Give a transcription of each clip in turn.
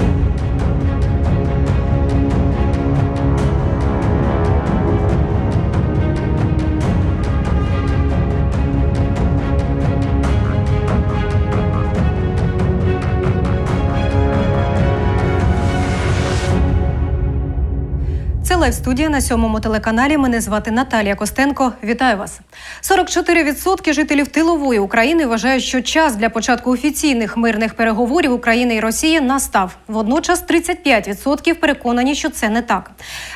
Це лайв студія на сьомому телеканалі. Мене звати Наталія Костенко. Вітаю вас. 44% жителів тилової України вважають, що час для початку офіційних мирних переговорів України і Росії настав. Водночас 35% переконані, що це не так.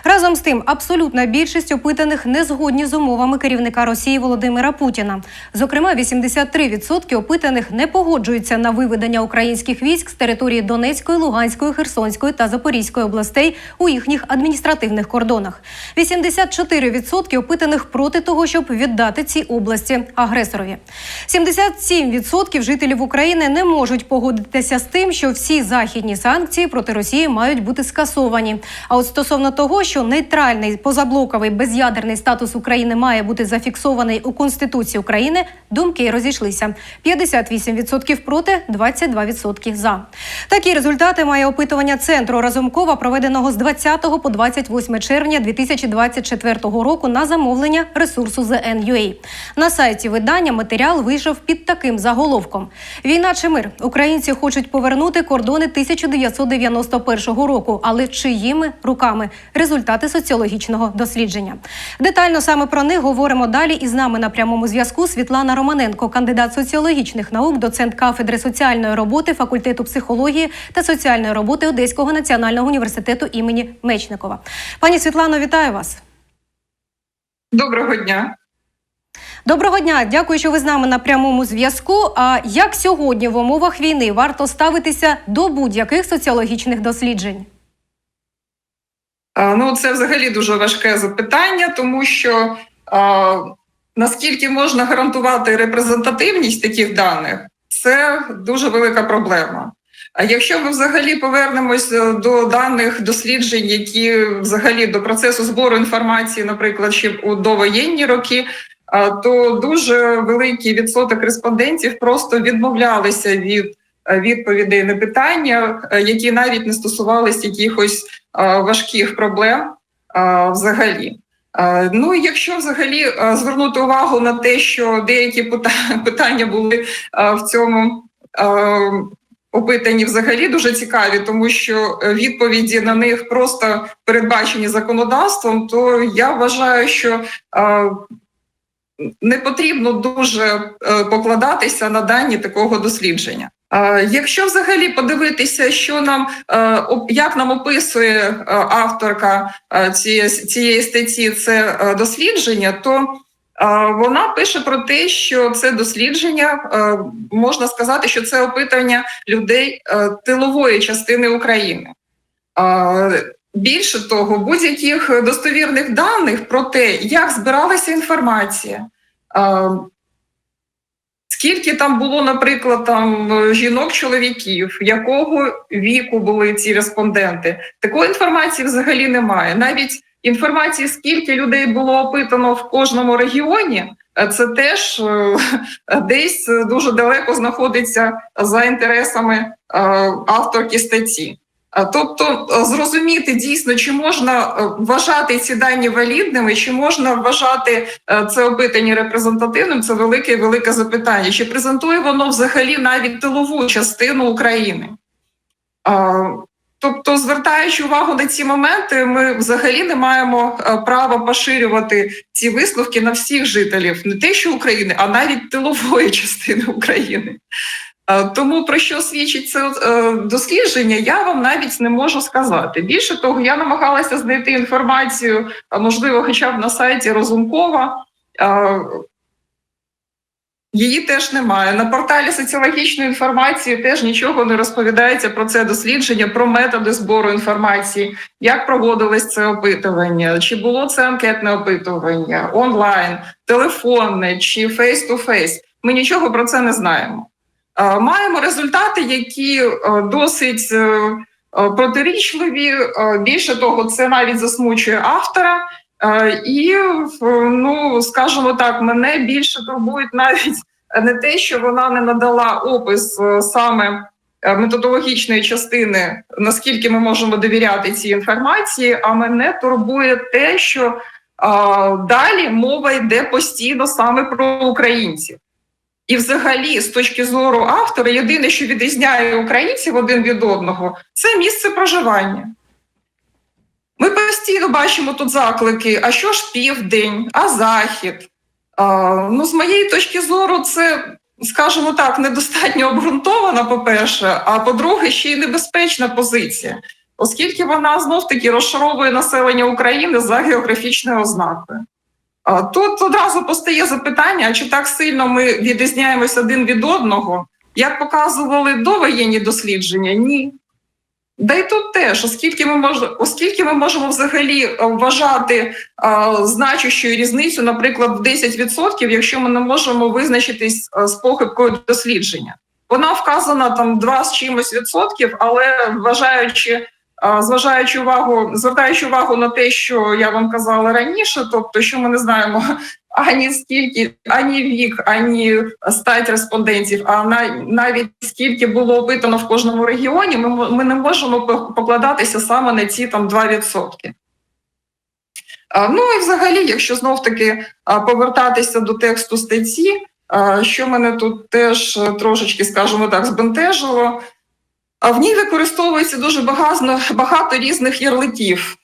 Разом з тим, абсолютна більшість опитаних не згодні з умовами керівника Росії Володимира Путіна. Зокрема, 83% опитаних не погоджуються на виведення українських військ з території Донецької, Луганської, Херсонської та Запорізької областей у їхніх адміністративних кордонах. 84% опитаних проти того, щоб віддати ці області агресорові. 77% жителів України не можуть погодитися з тим, що всі західні санкції проти Росії мають бути скасовані. А от стосовно того, що нейтральний позаблоковий без'ядерний статус України має бути зафіксований у Конституції України, думки розійшлися: 58% проти, 22% за. Такі результати має опитування центру Разумкова, проведеного з 20 по 28 червня 2024 року на замовлення ресурсу ZN.UA. На сайті видання матеріал вийшов під таким заголовком: Війна чи мир? Українці хочуть повернути кордони 1991 року, але чиїми руками? Результати соціологічного дослідження. Детально саме про них говоримо далі. І з нами на прямому зв'язку Світлана Романенко, кандидат соціологічних наук, доцент кафедри соціальної роботи факультету психології та соціальної роботи Одеського національного університету імені Мечникова. Пані Світлано, вітаю вас. Доброго дня. Доброго дня, дякую, що ви з нами на прямому зв'язку. А як сьогодні в умовах війни варто ставитися до будь-яких соціологічних досліджень? Ну, це взагалі дуже важке запитання, тому що а, наскільки можна гарантувати репрезентативність таких даних, це дуже велика проблема. А якщо ми взагалі повернемось до даних досліджень, які взагалі до процесу збору інформації, наприклад, ще у довоєнні роки, то дуже великий відсоток респондентів просто відмовлялися від е, відповідей на питання, е, які навіть не стосувалися якихось е, важких проблем е, взагалі. Е, Ну, якщо взагалі е, звернути увагу на те, що деякі питання були е, в цьому е, опитані взагалі дуже цікаві, тому що е, відповіді на них просто передбачені законодавством, то я вважаю, що е, не потрібно дуже е, покладатися на дані такого дослідження. Якщо взагалі подивитися, що нам як нам описує авторка цієї, статті це дослідження, то вона пише про те, що це дослідження е, можна сказати, що це опитування людей е, тилової частини України. Більше того, будь-яких достовірних даних про те, як збиралася інформація, скільки там було, наприклад, там е, жінок-чоловіків, якого віку були ці респонденти, такої інформації взагалі немає. Навіть інформації, скільки людей було опитано в кожному регіоні, е, це теж е, десь дуже далеко знаходиться за інтересами е, авторки статті. Тобто е, зрозуміти дійсно, чи можна е, вважати ці дані валідними, чи можна вважати е, це опитання репрезентативним, це велике велике запитання. Чи презентує воно взагалі навіть тилову частину України? Тобто, звертаючи увагу на ці моменти, ми взагалі не маємо е, права поширювати ці висновки на всіх жителів, не те, що України, а навіть тилової частини України. Е, Тому про що свідчить це е, дослідження, я вам навіть не можу сказати. Більше того, я намагалася знайти інформацію, можливо, хоча б на сайті Розумкова. Її теж немає. На порталі соціологічної інформації теж нічого не розповідається про це дослідження, про методи збору інформації, як проводилось це опитування, чи було це анкетне опитування, онлайн, телефонне чи фейс-ту-фейс. Ми нічого про це не знаємо. Е, Маємо результати, які е, досить е, протирічливі. Більше того, це навіть засмучує автора. Е, І ну скажімо так, мене більше турбують навіть не те, що вона не надала опис е, саме е, методологічної частини, наскільки ми можемо довіряти цій інформації, а мене турбує те, що далі мова йде постійно саме про українців. І, взагалі, з точки зору автора, єдине, що відрізняє українців один від одного, це місце проживання. Ми постійно бачимо тут заклики: а що ж південь, а захід? А, ну, з моєї точки зору, це, скажімо так, недостатньо обґрунтована, по-перше, а по-друге, ще й небезпечна позиція, оскільки вона знов таки розшаровує населення України за географічною ознакою. Тут одразу постає запитання: чи так сильно ми відрізняємося один від одного? Як показували довоєнні дослідження? Ні. Да й тут теж, оскільки ми можемо, оскільки ми можемо взагалі е, вважати а, значущою різницю, наприклад, в 10%, якщо ми не можемо визначитись з похибкою дослідження. Вона вказана там 2 з чимось відсотків, але вважаючи, зважаючи увагу, звертаючи увагу на те, що я вам казала раніше, тобто, що ми не знаємо ані скільки, ані вік, ані стать респондентів, а навіть скільки було опитано в кожному регіоні, ми, ми не можемо покладатися саме на ці там 2%. Ну і взагалі, якщо знов таки повертатися до тексту статті, що мене тут теж трошечки, скажімо так, збентежило, в ній використовується дуже багато, багато різних ярликів.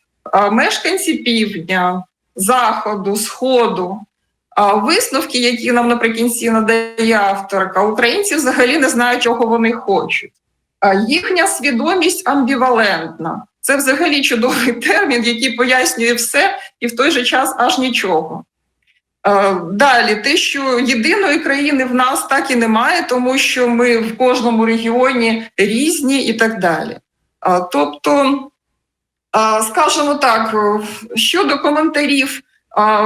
Мешканці півдня, заходу, сходу. Висновки, які нам наприкінці надає авторка, українці взагалі не знають, чого вони хочуть. Їхня свідомість амбівалентна. Це взагалі чудовий термін, який пояснює все і в той же час аж нічого. Е, Далі, те, що єдиної країни в нас так і немає, тому що ми в кожному регіоні різні і так далі. Тобто, скажімо так, е, щодо коментарів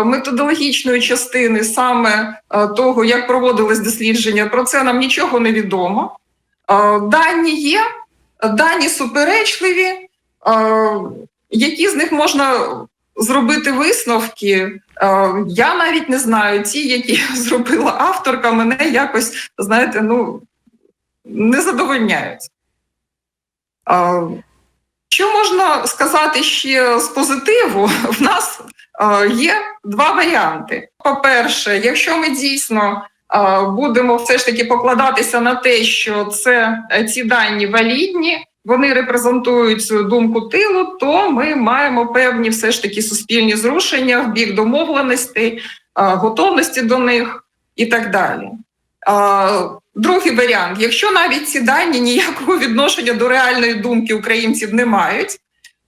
методологічної частини, саме того, як проводились дослідження, про це нам нічого не відомо. Дані є, дані суперечливі. Які з них можна зробити висновки? Е, Я навіть не знаю. Ті, які зробила авторка, мене якось, знаєте, ну не задовольняють. Е, Що можна сказати ще з позитиву? В нас е, є два варіанти. По-перше, якщо ми дійсно будемо все ж таки покладатися на те, що це ці дані валідні, вони репрезентують цю думку тилу, то ми маємо певні все ж таки суспільні зрушення в бік домовленостей, готовності до них і так далі. Другий варіант: якщо навіть ці дані ніякого відношення до реальної думки українців не мають,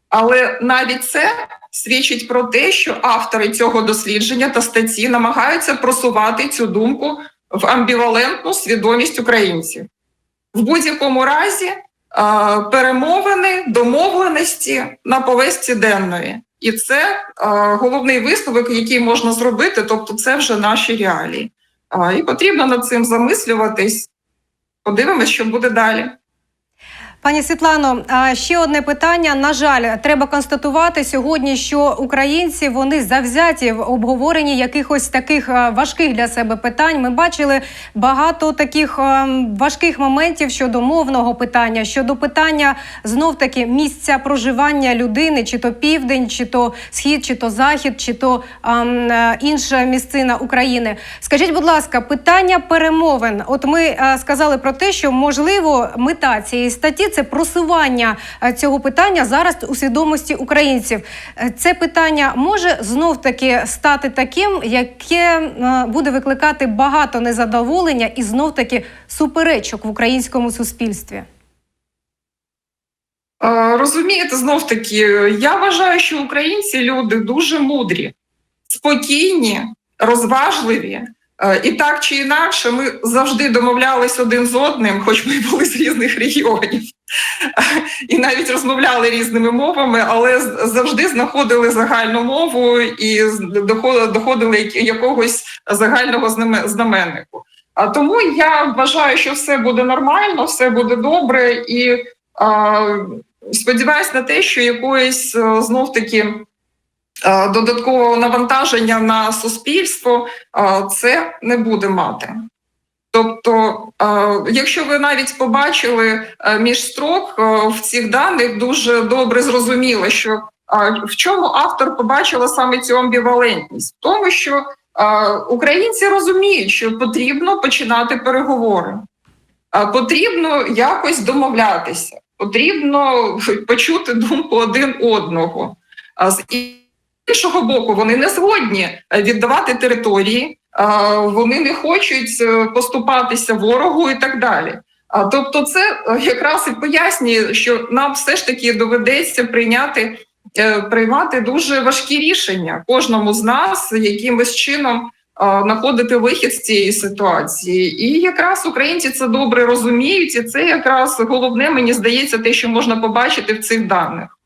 але навіть це свідчить про те, що автори цього дослідження та статті намагаються просувати цю думку в амбівалентну свідомість українців. В будь-якому разі перемовини, домовленості на повестці денної. І це головний висновок, який можна зробити, тобто це вже наші реалії. І потрібно над цим замислюватись. Подивимось, що буде далі. Пані Світлано, ще одне питання. На жаль, треба констатувати сьогодні, що українці вони завзяті в обговоренні якихось таких важких для себе питань. Ми бачили багато таких важких моментів щодо мовного питання, щодо питання знов таки місця проживання людини, чи то південь, чи то схід, чи то захід, чи то ем, інша місцина України. Скажіть, будь ласка, питання перемовин. От ми сказали про те, що можливо мета цієї статті це просування е, цього питання зараз у свідомості українців. Е, Це питання може знов таки стати таким, яке е, буде викликати багато незадоволення і знов таки суперечок в українському суспільстві. Розумієте, знов таки, я вважаю, що українці люди дуже мудрі, спокійні, розважливі. І так чи інакше, ми завжди домовлялись один з одним, хоч ми були з різних регіонів, і навіть розмовляли різними мовами, але завжди знаходили загальну мову і доходили як- якогось загального знаменнику. А тому я вважаю, що все буде нормально, все буде добре, і а, сподіваюся на те, що якоїсь знов таки додаткового навантаження на суспільство а, це не буде мати. Тобто, е, якщо ви навіть побачили е, між строк е, в цих даних, дуже добре зрозуміло, що в чому автор побачила саме цю амбівалентність, в тому, що українці розуміють, що потрібно починати переговори, потрібно якось домовлятися, потрібно почути думку один одного. З іншого боку, вони не згодні віддавати території, вони не хочуть е, поступатися ворогу і так далі. А тобто, це е, якраз і пояснює, що нам все ж таки доведеться прийняти е, приймати дуже важкі рішення кожному з нас, якимось чином знаходити вихід з цієї ситуації. І якраз українці це добре розуміють, і це якраз головне, мені здається, те, що можна побачити в цих даних.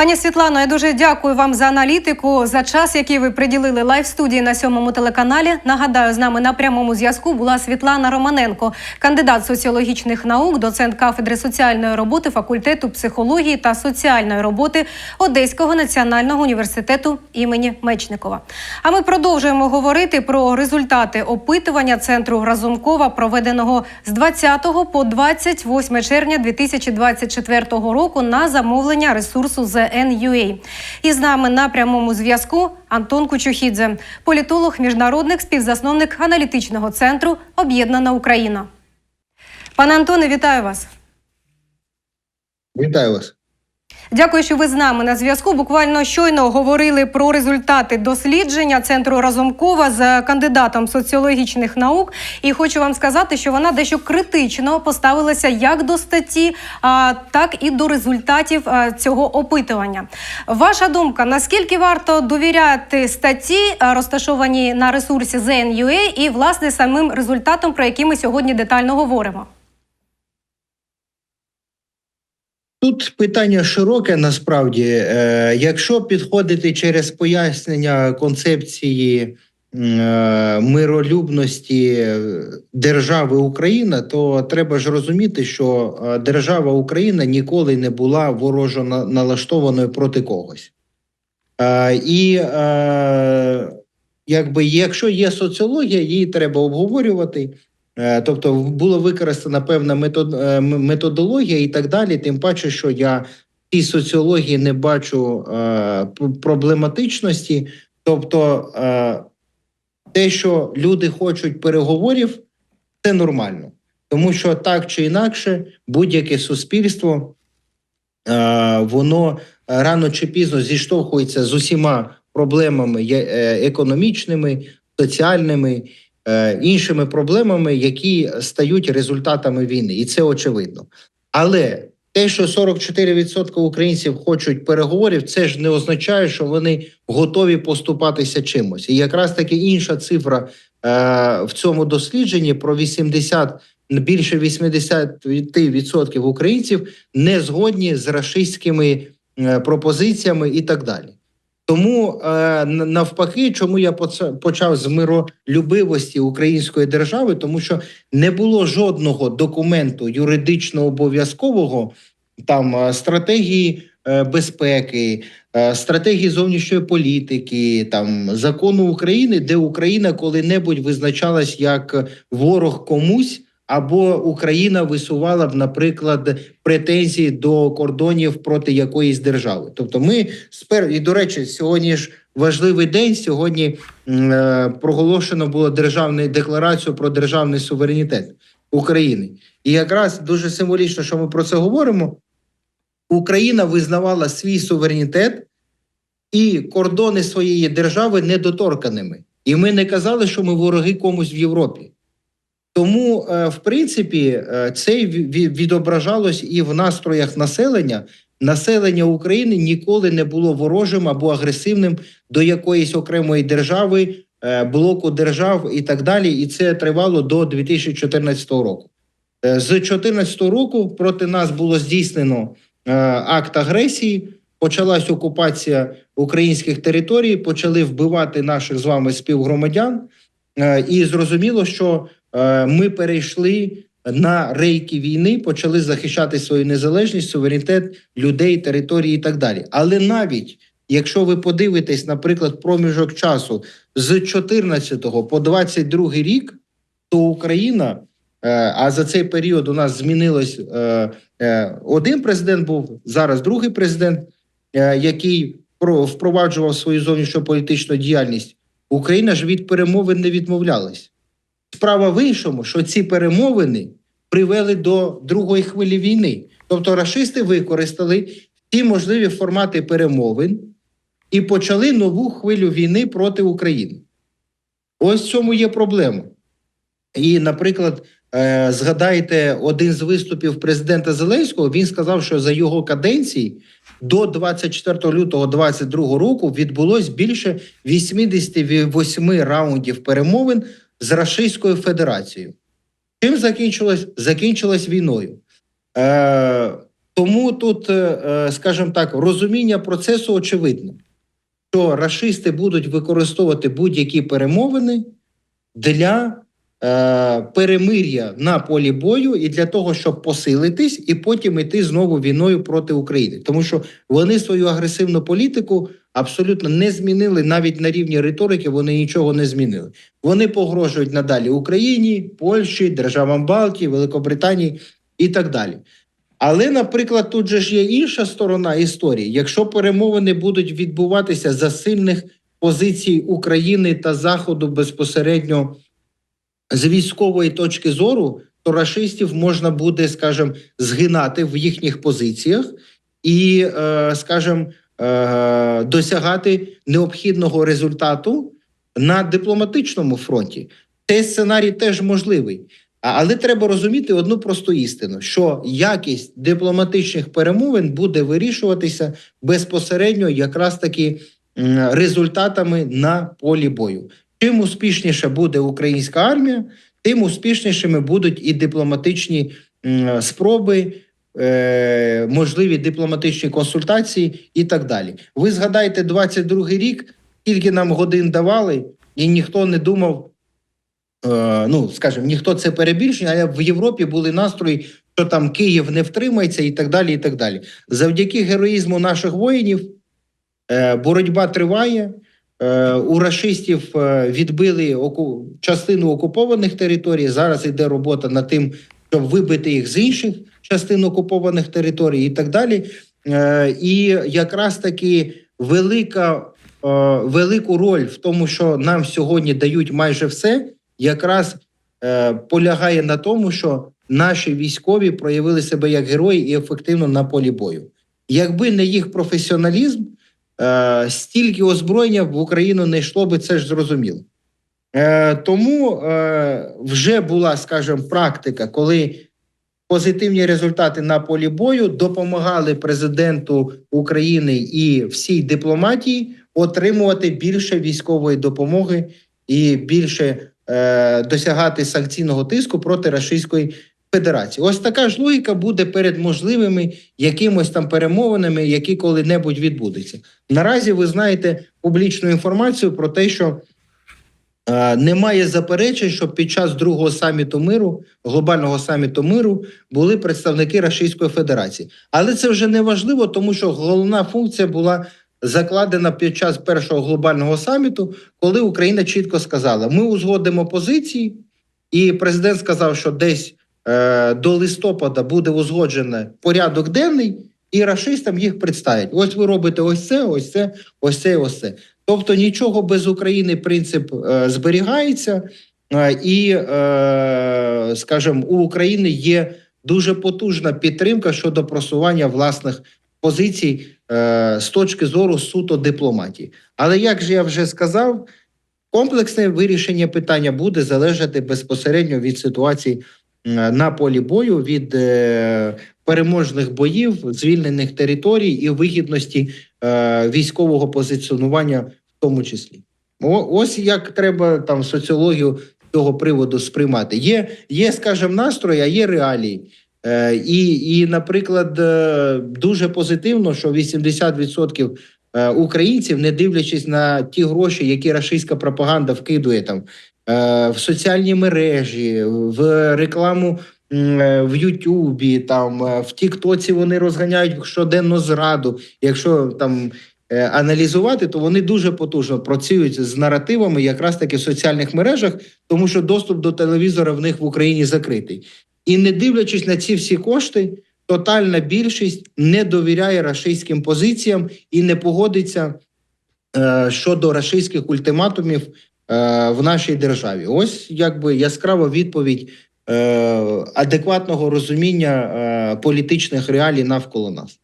Пані Світлано, я дуже дякую вам за аналітику, за час, який ви приділили лайв студії на сьомому телеканалі. Нагадаю, з нами на прямому зв'язку була Світлана Романенко, кандидат соціологічних наук, доцент кафедри соціальної роботи факультету психології та соціальної роботи Одеського національного університету імені Мечникова. А ми продовжуємо говорити про результати опитування центру Разумкова, проведеного з 20 по 28 червня 2024 року на замовлення ресурсу ZNUA. І з нами на прямому зв'язку Антон Кучухідзе, політолог, міжнародник, співзасновник аналітичного центру Об'єднана Україна. Пане Антоне, вітаю вас. Вітаю вас. Дякую, що ви з нами на зв'язку. Буквально щойно говорили про результати дослідження центру Разумкова з кандидатом соціологічних наук. І хочу вам сказати, що вона дещо критично поставилася як до статті, так і до результатів цього опитування. Ваша думка, наскільки варто довіряти статті, а, розташованій на ресурсі ZNUA, і власне самим результатом, про які ми сьогодні детально говоримо? Тут питання широке насправді. Е, Якщо підходити через пояснення концепції е, миролюбності держави Україна, то треба ж розуміти, що е, держава Україна ніколи не була ворожо налаштованою проти когось. І якби якщо є соціологія, її треба обговорювати. Е, Тобто було використана певна е, методологія і так далі. Тим паче, що я в цій соціології не бачу е, проблематичності. Тобто, те, що люди хочуть переговорів, це нормально, тому що так чи інакше, будь-яке суспільство воно рано чи пізно зіштовхується з усіма проблемами економічними, соціальними іншими проблемами, які стають результатами війни, і це очевидно. Але те, що 44% українців хочуть переговорів, це ж не означає, що вони готові поступатися чимось. І якраз таки інша цифра е, в цьому дослідженні про 80, більше 80% українців не згодні з рашистськими е, пропозиціями і так далі. Тому е, навпаки, чому я почав з миролюбивості української держави, тому що не було жодного документу юридично обов'язкового там е, стратегії е, безпеки, стратегії зовнішньої політики, там закону України, де Україна коли-небудь визначалась як ворог комусь. Або Україна висувала б, наприклад, претензії до кордонів проти якоїсь держави. Тобто, ми спер... і до речі, сьогодні ж важливий день. Сьогодні е, проголошено було державну декларацію про державний суверенітет України. І якраз дуже символічно, що ми про це говоримо. Україна визнавала свій суверенітет і кордони своєї держави недоторканими. І ми не казали, що ми вороги комусь в Європі. Тому, е, в принципі, е, це ві- ві- відображалось і в настроях населення. Населення України ніколи не було ворожим або агресивним до якоїсь окремої держави, е, блоку держав і так далі. І це тривало до 2014 року. З 2014 року проти нас було здійснено акт агресії. Почалась окупація українських територій, почали вбивати наших з вами співгромадян, і зрозуміло, що ми перейшли на рейки війни, почали захищати свою незалежність, суверенітет людей, території і так далі. Але навіть якщо ви подивитесь, наприклад, проміжок часу з 14 по 22 рік, то Україна, е, а за цей період у нас змінилось е, е, один президент був зараз другий президент, е, який про- впроваджував свою зовнішньополітичну діяльність. Україна ж від перемовин не відмовлялась. Справа в іншому, що ці перемовини привели до другої хвилі війни. Тобто рашисти використали всі можливі формати перемовин і почали нову хвилю війни проти України. Ось в цьому є проблема. І, наприклад, е, згадайте один з виступів президента Зеленського. Він сказав, що за його каденції до 24 лютого 2022 року відбулось більше 88 раундів перемовин з Російською Федерацією. Чим закінчилось? Закінчилось війною. Е, тому тут, е, е, скажімо так, розуміння процесу очевидне, що рашисти будуть використовувати будь-які перемовини для е, перемир'я на полі бою і для того, щоб посилитись, і потім іти знову війною проти України, тому що вони свою агресивну політику абсолютно не змінили навіть на рівні риторики. Вони нічого не змінили. Вони погрожують надалі Україні, Польщі, державам Балтії, Великобританії і так далі. Але, наприклад, тут же ж є інша сторона історії. Якщо перемовини будуть відбуватися за сильних позицій України та Заходу безпосередньо з військової точки зору, то рашистів можна буде, скажімо, згинати в їхніх позиціях і, е, скажімо, е, досягати необхідного результату на дипломатичному фронті. Цей сценарій теж можливий. Але треба розуміти одну просту істину: що якість дипломатичних перемовин буде вирішуватися безпосередньо якраз таки результатами на полі бою. Чим успішніше буде українська армія, тим успішнішими будуть і дипломатичні спроби, е, можливі дипломатичні консультації і так далі. Ви згадайте 22-й рік, скільки нам годин давали, і ніхто не думав. Е, ну, скажімо, ніхто це перебільшення, але в Європі були настрої, що там Київ не втримається, і так далі. і так далі. Завдяки героїзму наших воїнів е, боротьба триває. У рашистів відбили частину окупованих територій. Зараз йде робота над тим, щоб вибити їх з інших частин окупованих територій, і так далі. Е, і якраз таки велика, е, велику роль в тому, що нам сьогодні дають майже все, якраз е, полягає на тому, що наші військові проявили себе як герої і ефективно на полі бою. Якби не їх професіоналізм, стільки озброєння в Україну не йшло би, це ж зрозуміло. Е, тому е, вже була, скажімо, практика, коли позитивні результати на полі бою допомагали президенту України і всій дипломатії отримувати більше військової допомоги і більше е, досягати санкційного тиску проти Російської Федерації. Ось така ж логіка буде перед можливими якимось там перемовинами, які коли-небудь відбудуться. Наразі ви знаєте публічну інформацію про те, що немає заперечень, що під час другого саміту миру, глобального саміту миру, були представники Російської Федерації. Але це вже не важливо, тому що головна функція була закладена під час першого глобального саміту, коли Україна чітко сказала: ми узгодимо позиції, і президент сказав, що десь е, до листопада буде узгоджений порядок денний, і рашистам їх представлять. Ось ви робите ось це, ось це, ось це, ось це. Тобто нічого без України принцип е, зберігається, е, і, е, скажімо, у України є дуже потужна підтримка щодо просування власних позицій з точки зору суто дипломатії. Але як же я вже сказав, комплексне вирішення питання буде залежати безпосередньо від ситуації на полі бою, від переможних боїв, звільнених територій і вигідності військового позиціонування, в тому числі. О, ось як треба там соціологію цього приводу сприймати. Є, є скажімо, настрої, а є реалії. Е, і, і, наприклад, е, дуже позитивно, що 80% е, українців, не дивлячись на ті гроші, які рашистська пропаганда вкидує там е, в соціальні мережі, в рекламу в Ютубі, там в Тіктоці вони розганяють щоденну зраду. Якщо там аналізувати, то вони дуже потужно працюють з наративами, якраз таки в соціальних мережах, тому що доступ до телевізора в них в Україні закритий. І не дивлячись на ці всі кошти, тотальна більшість не довіряє рашистським позиціям і не погодиться е, щодо рашистських ультиматумів е, в нашій державі. Ось якби яскрава відповідь е, адекватного розуміння е, політичних реалій навколо нас.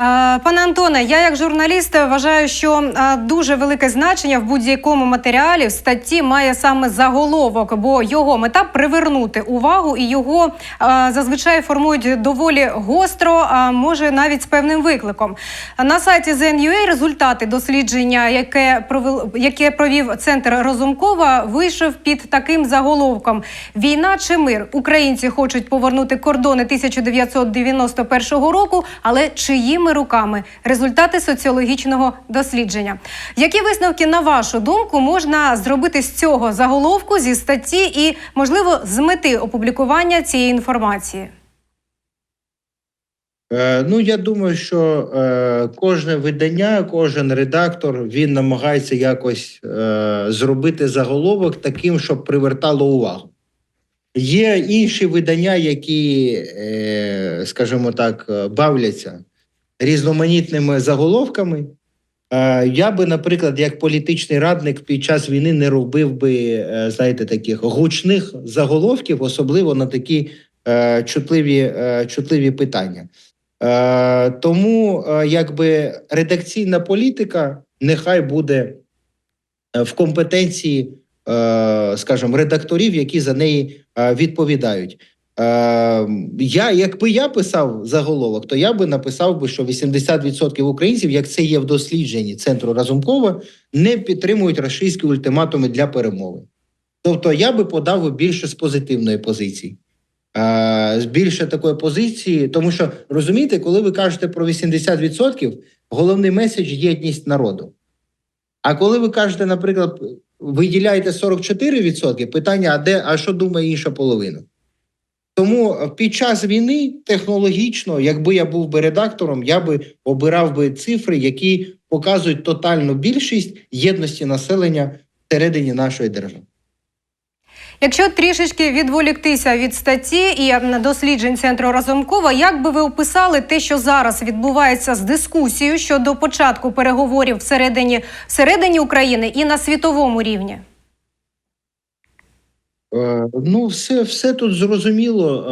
Е, Пане Антоне, я як журналіст вважаю, що е, дуже велике значення в будь-якому матеріалі в статті має саме заголовок, бо його мета привернути увагу, і його е, зазвичай формують доволі гостро, а може навіть з певним викликом. На сайті ZNUA результати дослідження, яке провел яке провів центр Розумкова, вийшов під таким заголовком: Війна чи мир? Українці хочуть повернути кордони 1991 року, але чиїми руками? Результати соціологічного дослідження. Які висновки, на вашу думку, можна зробити з цього заголовку зі статті і, можливо, з мети опублікування цієї інформації? Е, ну, я думаю, що е, кожне видання, кожен редактор він намагається якось е, зробити заголовок таким, щоб привертало увагу. Є інші видання, які, е, скажімо так, е, бавляться різноманітними заголовками. Е, я би, наприклад, як політичний радник під час війни не робив би, е, знаєте, таких гучних заголовків, особливо на такі е, чутливі, чутливі питання. Тому якби редакційна політика нехай буде в компетенції, скажімо, редакторів, які за неї відповідають. Е, я, якби я писав заголовок, то я би написав би, що 80% українців, як це є в дослідженні центру Разумкова, не підтримують рашистські ультиматуми для перемови. Тобто я би подав більше з позитивної позиції. Е, більше такої позиції, тому що розумієте, коли ви кажете про 80%, головний меседж єдність народу. А коли ви кажете, наприклад, виділяєте 44%, питання: а де, а що думає інша половина? Тому під час війни технологічно, якби я був би редактором, я би обирав би цифри, які показують тотальну більшість єдності населення всередині нашої держави. Якщо трішечки відволіктися від статті і досліджень центру Разумкова, як би ви описали те, що зараз відбувається з дискусією щодо початку переговорів всередині, всередині України і на світовому рівні? Е, Ну, все, все тут зрозуміло.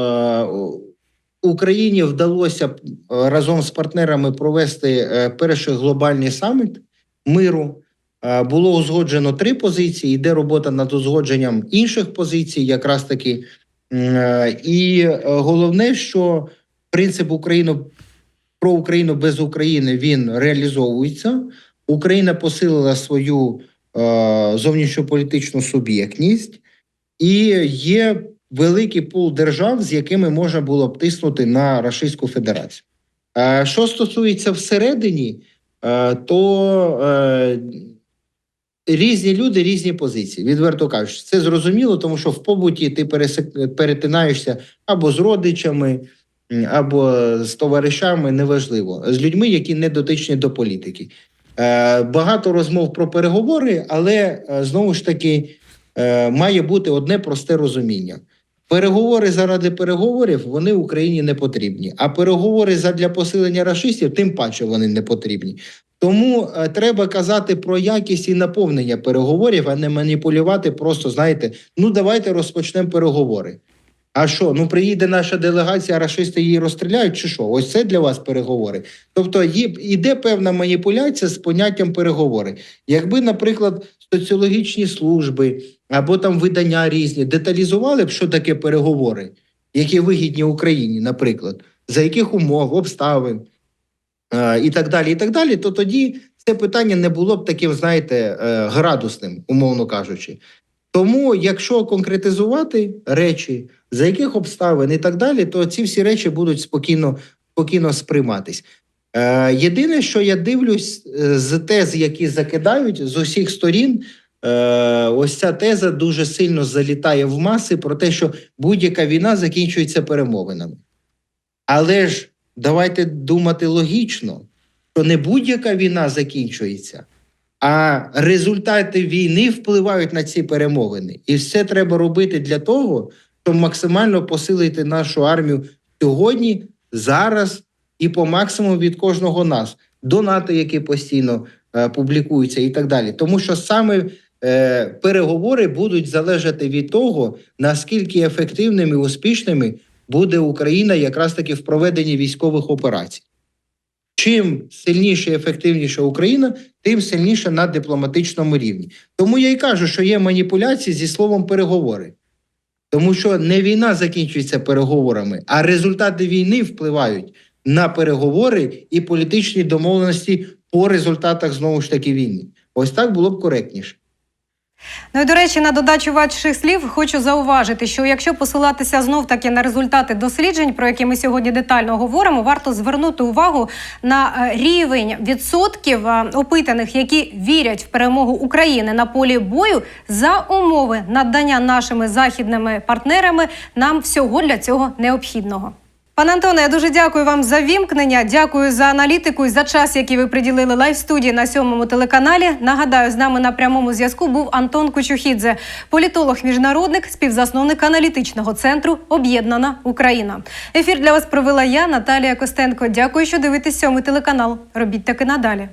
Е, Україні вдалося е, разом з партнерами провести перший глобальний саміт миру. Було узгоджено три позиції. Йде робота над узгодженням інших позицій, якраз таки. І головне, що принцип Україну про Україну без України він реалізовується. Україна посилила свою зовнішньополітичну суб'єктність. І є великий пул держав, з якими можна було б тиснути на Російську Федерацію. Е, Що стосується всередині, е, то е, різні люди, різні позиції. Відверто кажучи, це зрозуміло, тому що в побуті ти перетинаєшся або з родичами, або з товаришами, неважливо, з людьми, які не дотичні до політики. Багато розмов про переговори, але знову ж таки має бути одне просте розуміння. Переговори заради переговорів вони Україні не потрібні. А переговори задля посилення рашистів, тим паче вони не потрібні. Тому е, треба казати про якість і наповнення переговорів, а не маніпулювати. Просто знаєте, ну давайте розпочнемо переговори. А що? Ну приїде наша делегація, а рашисти її розстріляють, чи що? Ось це для вас переговори. Тобто є, іде певна маніпуляція з поняттям переговори. Якби, наприклад, соціологічні служби або там видання різні деталізували б, що таке переговори, які вигідні Україні, наприклад, за яких умов, обставин е, і так далі, і так далі, то тоді це питання не було б таким, знаєте, е, градусним, умовно кажучи. Тому, якщо конкретизувати речі, за яких обставин і так далі, то ці всі речі будуть спокійно, спокійно сприйматись. Е, єдине, що я дивлюсь з тез, які закидають з усіх сторін, ось ця теза дуже сильно залітає в маси про те, що будь-яка війна закінчується перемовинами. Але ж давайте думати логічно, що не будь-яка війна закінчується, а результати війни впливають на ці перемовини. І все треба робити для того, щоб максимально посилити нашу армію сьогодні, зараз і по максимуму від кожного нас, донати, які постійно е, публікуються, і так далі. Тому що саме е, переговори будуть залежати від того, наскільки ефективними і успішними буде Україна якраз таки в проведенні військових операцій. Чим сильніше і ефективніша Україна, тим сильніше на дипломатичному рівні. Тому я й кажу, що є маніпуляції зі словом переговори. Тому що не війна закінчується переговорами, а результати війни впливають на переговори і політичні домовленості по результатах знову ж таки війни. Ось так було б коректніше. Ну і до речі, на додачу ваших слів хочу зауважити, що якщо посилатися знов таки на результати досліджень, про які ми сьогодні детально говоримо, варто звернути увагу на е, рівень відсотків е, опитаних, які вірять в перемогу України на полі бою за умови надання нашими західними партнерами нам всього для цього необхідного. Пане Антоне, я дуже дякую вам за вімкнення. Дякую за аналітику і за час, який ви приділили лайв студії на сьомому телеканалі. Нагадаю, з нами на прямому зв'язку був Антон Кучухідзе, політолог, міжнародник, співзасновник аналітичного центру Об'єднана Україна. Ефір для вас провела я, Наталія Костенко. Дякую, що дивитесь сьомий телеканал. Робіть таки надалі.